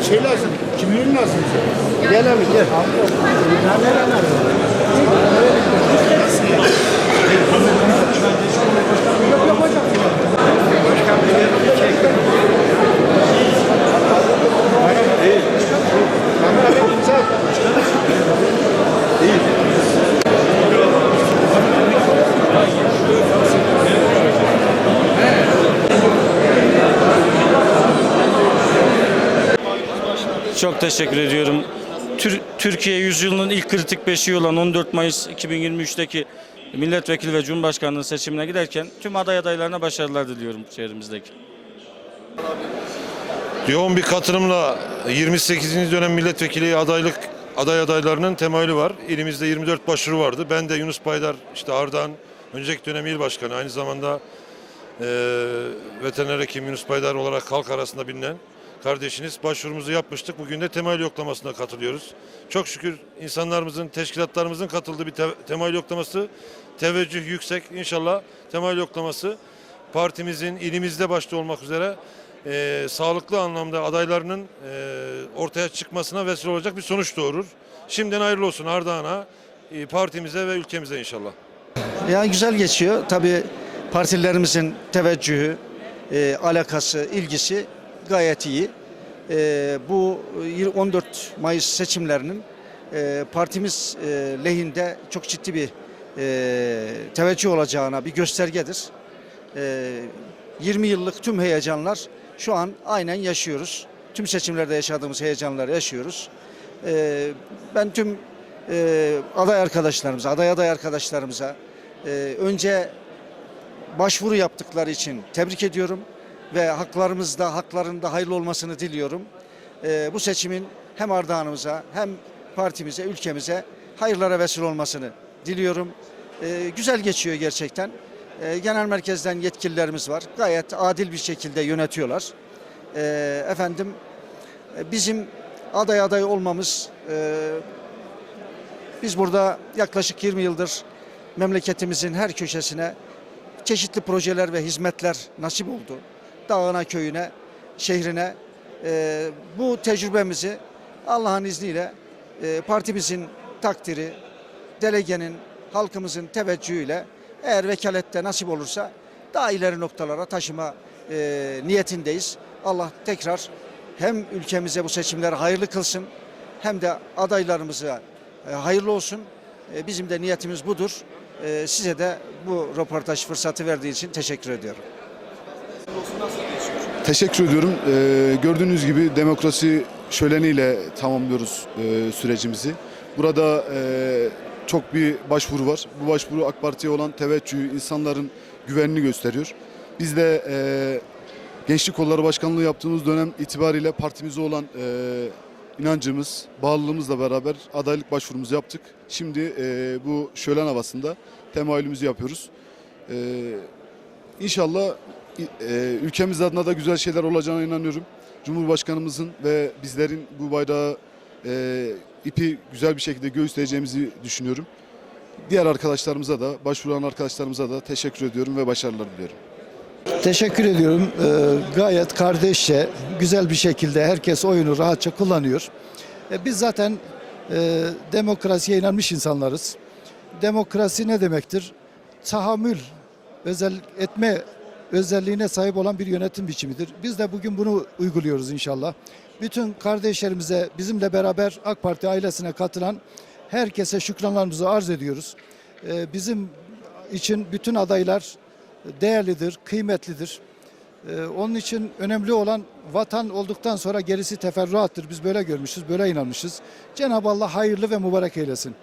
Sen şey lazım. Kimliğin lazım. Gel abi gel. Abi, Çok teşekkür ediyorum. Tür- Türkiye yüzyılının ilk kritik beşiği olan 14 Mayıs 2023'teki milletvekili ve cumhurbaşkanlığı seçimine giderken tüm aday adaylarına başarılar diliyorum şehrimizdeki. Yoğun bir katılımla 28. dönem milletvekili adaylık aday adaylarının temayülü var. İlimizde 24 başvuru vardı. Ben de Yunus Baydar, işte Ardahan, önceki dönem il başkanı, aynı zamanda eee veteriner hekim Yunus Baydar olarak halk arasında bilinen kardeşiniz. Başvurumuzu yapmıştık. Bugün de temayül yoklamasına katılıyoruz. Çok şükür insanlarımızın, teşkilatlarımızın katıldığı bir te- temayül yoklaması. Teveccüh yüksek. İnşallah temayül yoklaması partimizin ilimizde başta olmak üzere eee, sağlıklı anlamda adaylarının eee, ortaya çıkmasına vesile olacak bir sonuç doğurur. Şimdiden hayırlı olsun Ardahan'a, eee, partimize ve ülkemize inşallah. Yani güzel geçiyor. Tabii partilerimizin teveccühü, e, alakası, ilgisi gayet iyi. E, bu 14 Mayıs seçimlerinin e, partimiz e, lehinde çok ciddi bir e, teveccüh olacağına bir göstergedir. E, 20 yıllık tüm heyecanlar şu an aynen yaşıyoruz. Tüm seçimlerde yaşadığımız heyecanları yaşıyoruz. E, ben tüm e, aday arkadaşlarımıza, aday aday arkadaşlarımıza e, önce başvuru yaptıkları için tebrik ediyorum ve haklarımızda, haklarında hayırlı olmasını diliyorum. E, bu seçimin hem Ardahan'ımıza hem partimize, ülkemize hayırlara vesile olmasını diliyorum. E, güzel geçiyor gerçekten. E, genel merkezden yetkililerimiz var. Gayet adil bir şekilde yönetiyorlar. E, efendim bizim aday aday olmamız e, biz burada yaklaşık 20 yıldır memleketimizin her köşesine çeşitli projeler ve hizmetler nasip oldu. Dağına, köyüne, şehrine e, bu tecrübemizi Allah'ın izniyle e, partimizin takdiri, delegenin, halkımızın teveccühüyle eğer vekalette nasip olursa daha ileri noktalara taşıma e, niyetindeyiz. Allah tekrar hem ülkemize bu seçimler hayırlı kılsın hem de adaylarımıza e, hayırlı olsun. E, bizim de niyetimiz budur. E, size de bu röportaj fırsatı verdiği için teşekkür ediyorum. Teşekkür ediyorum. Ee, gördüğünüz gibi demokrasi şöleniyle tamamlıyoruz e, sürecimizi. Burada e, çok bir başvuru var. Bu başvuru AK Parti'ye olan teveccühü, insanların güvenini gösteriyor. Biz de e, Gençlik Kolları Başkanlığı yaptığımız dönem itibariyle partimize olan e, inancımız, bağlılığımızla beraber adaylık başvurumuzu yaptık. Şimdi e, bu şölen havasında temayülümüzü yapıyoruz. E, İnşallah e, ülkemiz adına da güzel şeyler olacağına inanıyorum. Cumhurbaşkanımızın ve bizlerin bu bayrağı e, ipi güzel bir şekilde göğüsleyeceğimizi düşünüyorum. Diğer arkadaşlarımıza da, başvuran arkadaşlarımıza da teşekkür ediyorum ve başarılar diliyorum. Teşekkür ediyorum. Ee, gayet kardeşçe, güzel bir şekilde herkes oyunu rahatça kullanıyor. E, biz zaten e, demokrasiye inanmış insanlarız. Demokrasi ne demektir? Tahammül özel etme özelliğine sahip olan bir yönetim biçimidir. Biz de bugün bunu uyguluyoruz inşallah. Bütün kardeşlerimize bizimle beraber AK Parti ailesine katılan herkese şükranlarımızı arz ediyoruz. E, bizim için bütün adaylar değerlidir, kıymetlidir. Ee, onun için önemli olan vatan olduktan sonra gerisi teferruattır. Biz böyle görmüşüz, böyle inanmışız. Cenab-ı Allah hayırlı ve mübarek eylesin.